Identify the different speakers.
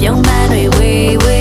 Speaker 1: ပြုံးမှန်တွေဝေဝေ